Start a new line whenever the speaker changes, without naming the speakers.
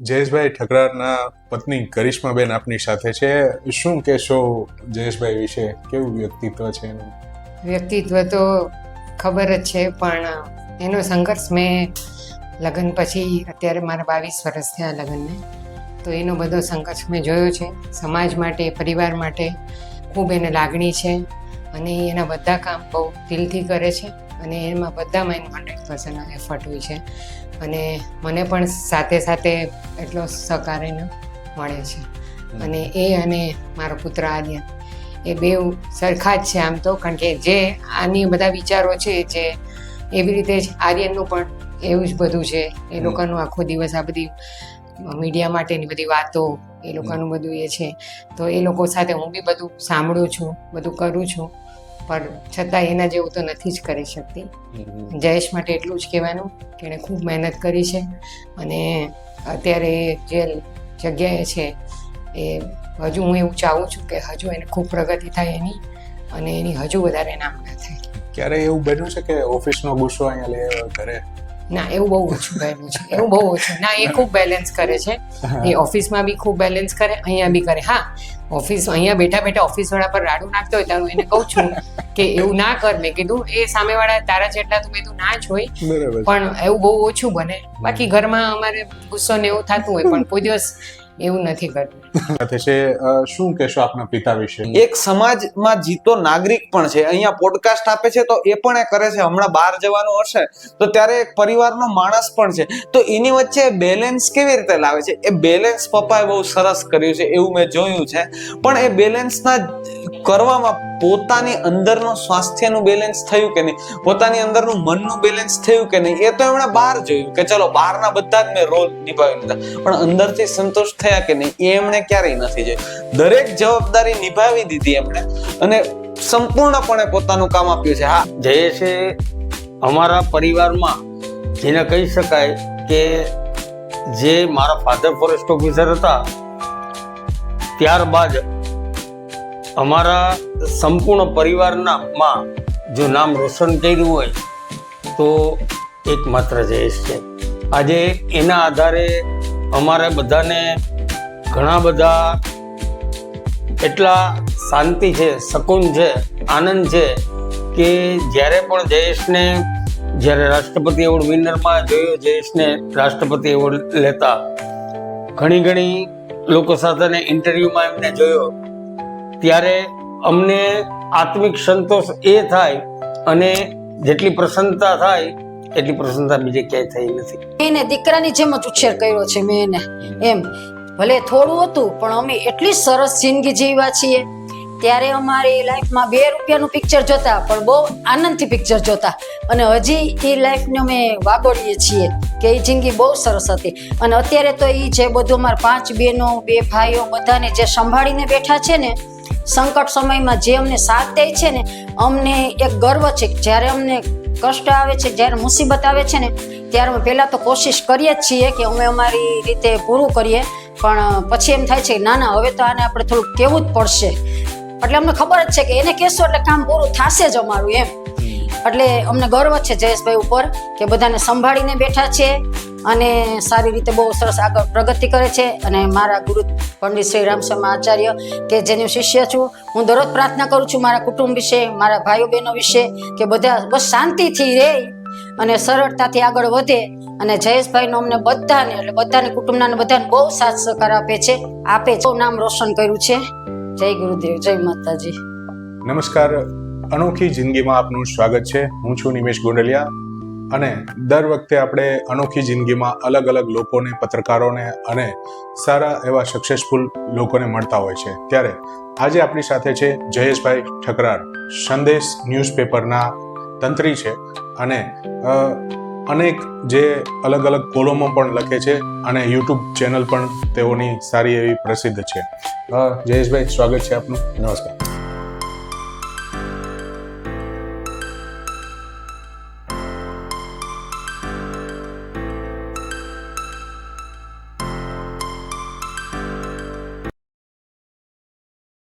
જયેશભાઈ ઠકરારના પત્ની કરિશ્માબેન આપની સાથે છે. શું કહેશો જયેશભાઈ વિશે? કેવું વ્યક્તિત્વ છે એનું?
વ્યક્તિત્વ તો ખબર જ છે, પણ એનો સંઘર્ષ મેં લગ્ન પછી, અત્યારે મારા બાવીસ વર્ષ થયા લગ્નને. તો એનો બધો સંઘર્ષ મેં જોયો છે. સમાજ માટે પરિવાર માટે ખૂબ એને લાગણી છે અને એના બધા કામ બહુ દિલથી કરે છે અને એમાં બધામાં એનું હંડ્રેડ પર્સન્ટ એફર્ટ હોય છે. અને મને પણ સાથે સાથે એટલો સહકાર એનો મળે છે. અને એ અને મારો પુત્ર આર્યન એ બે સરખા જ છે આમ તો કારણ કે જે આની બધા વિચારો છે જે એવી રીતે જ આર્યનનું પણ એવું જ બધું છે. એ લોકોનું આખો દિવસ આ બધી મીડિયા માટેની બધી વાતો એ લોકોનું બધું એ છે. તો એ લોકો સાથે હું બી બધું સાંભળું છું બધું કરું છું. પણ છતાં એના જેવું તો નથી જ કરી શકતી. જયેશ માટે એટલું જ કહેવાનું કે એણે ખૂબ મહેનત કરી છે. અને અત્યારે જે જગ્યાએ છે એ હજુ હું એવું ચાહું છું કે હજુ એને ખૂબ પ્રગતિ થાય એની અને એની હજુ વધારે નામ ના થાય.
ક્યારે એવું બન્યું છે કે ઓફિસનો ગુસ્સો અહીંયા લે ઘરે?
ના એવું બહુ ઓછું બન્યું છે. એવું બહુ ઓછું. ના એ ખૂબ બેલેન્સ કરે છે. એ ઓફિસમાં બી ખૂબ બેલેન્સ કરે અહીંયા બી કરે. હા ઓફિસ અહીંયા બેઠા બેઠા ઓફિસ વાળા પર રાડું નાખતો હોય ત્યારે એને કહું છું કે એવું ના કર. મેં કીધું એ સામેવાળા તારા જેટલા તો મેં ના જ હોય. પણ એવું બહુ ઓછું બને. બાકી ઘરમાં અમારે ગુસ્સો ને એવું થતું હોય પણ કોઈ દિવસ એવું નથી કરતું
છે શું કહેશો આપના પિતા વિશે?
એક સમાજમાં જીતો નાગરિક પણ છે અહીંયા પોડકાસ્ટ આપે છે તો એ પણ એ કરે છે. હમણાં બહાર જવાનું હશે તો ત્યારે એક પરિવારનો માણસ પણ છે. તો એની વચ્ચે બેલેન્સ કેવી રીતે લાવે છે? એ બેલેન્સ પપ્પાએ બહુ સરસ કર્યું છે એવું મેં જોયું છે. પણ એ બેલેન્સના કરવામાં પોતાની અંદરનું સ્વાસ્થ્યનું બેલેન્સ થયું કે નહીં? પોતાની અંદરનું મનનું બેલેન્સ થયું કે નહીં? એ તો એમણે બહાર જોયું કે ચલો, બહારના બધા જ મેં રોલ નિભાવી લીધા પણ અંદરથી સંતોષ થયા કે નહીં, એ એમણે ક્યારેય નથી જોયું. દરેક જવાબદારી નિભાવી દીધી એમણે અને સંપૂર્ણપણે પોતાનું કામ આપ્યું છે. હા.
જયેશે અમારા પરિવારમાં જેને કહી શકાય કે જે મારા ફાધર ફોરેસ્ટ ઓફિસર હતા, ત્યારબાદ અમારા સંપૂર્ણ પરિવારના માં જો નામ રોશન કર્યું હોય, તો એકમાત્ર જયેશ છે. આજે એના આધારે અમારે બધાને ઘણા બધા એટલા શાંતિ છે, શકૂન છે, આનંદ છે કે જ્યારે પણ જયેશને, જ્યારે રાષ્ટ્રપતિ એવોર્ડ વિનરમાં જોયો જયેશને રાષ્ટ્રપતિ એવોર્ડ લેતા, ઘણી ઘણી લોકો સાથેને ઇન્ટરવ્યુમાં એમને જોયો. ત્યારે અમને આત્મિક સંતોષ એ થાય અને જેટલી પ્રસન્નતા થાય, એટલી પ્રસન્નતા બીજે ક્યાંય થઈ નથી.
એને દીકરાની જેમ જ ઉછેર કર્યો છે, મેં એને. એમ. ભલે થોડું હતું, પણ અમે એટલી સરસ જિંદગી જીવ્યા છીએ. ત્યારે અમારી લાઈફમાં બે રૂપિયાનું પિક્ચર જોતા, પણ બહુ આનંદથી પિક્ચર જોતા. અને હજી એ લાઈફને અમે વાગોડીએ છીએ કે એ જિંદગી બહુ સરસ હતી. અને અત્યારે તો એ જે બધું અમારા પાંચ બહેનો, બે ભાઈઓ બધાને જે સંભાળીને બેઠા છે ને સંકટ સમયમાં જે અમને સાથ દે છે ને અમને એક ગર્વ છે જ્યારે અમને કષ્ટ આવે છે જ્યારે મુસીબત આવે છે ને ત્યારે અમે પહેલાં તો કોશિશ કરીએ જ છીએ કે અમે અમારી રીતે પૂરું કરીએ. પણ પછી એમ થાય છે ના ના હવે તો આને આપણે થોડુંક કહેવું જ પડશે. એટલે અમને ખબર જ છે કે એને કહેશો એટલે કામ પૂરું થશે જ અમારું એમ. એટલે અમને ગર્વ છે જયેશભાઈ ઉપર કે બધાને સંભાળીને બેઠા છે. અને સારી રીતે બહુ સરસ આગળ પ્રગતિ કરે છે. અને મારા ગુરુ પંડિત શ્રી રામશર્મા આચાર્ય કે જેનું શિષ્ય છું, હું દરરોજ પ્રાર્થના કરું છું મારા કુટુંબ વિશે, મારા ભાઈઓ બહેનો વિશે કે બધા બસ શાંતિથી રહે અને સરળતાથી આગળ વધે. અને જયેશભાઈનો અમને બધાને, એટલે બધાને કુટુંબના બધાને બહુ સાથ સહકાર આપે છે આપે છે. નામ રોશન કર્યું છે. જય ગુરુદેવ, જય માતાજી.
નમસ્કાર. અનોખી જિંદગીમાં આપનું સ્વાગત છે. હું છું નિમેશ ગોંડલિયા. અને દર વખતે આપણે અનોખી જિંદગીમાં અલગ અલગ લોકોને, પત્રકારોને અને સારા એવા સક્સેસફુલ લોકોને મળતા હોય છે. ત્યારે આજે આપણી સાથે છે જયેશભાઈ ઠકરાર. સંદેશ ન્યૂઝપેપરના તંત્રી છે અને અનેક જે અલગ અલગ કોલમો પણ લખે છે અને યુટ્યુબ ચેનલ પણ તેઓની સારી એવી પ્રસિદ્ધ છે. જયેશભાઈ, સ્વાગત છે આપનું.
નમસ્કાર.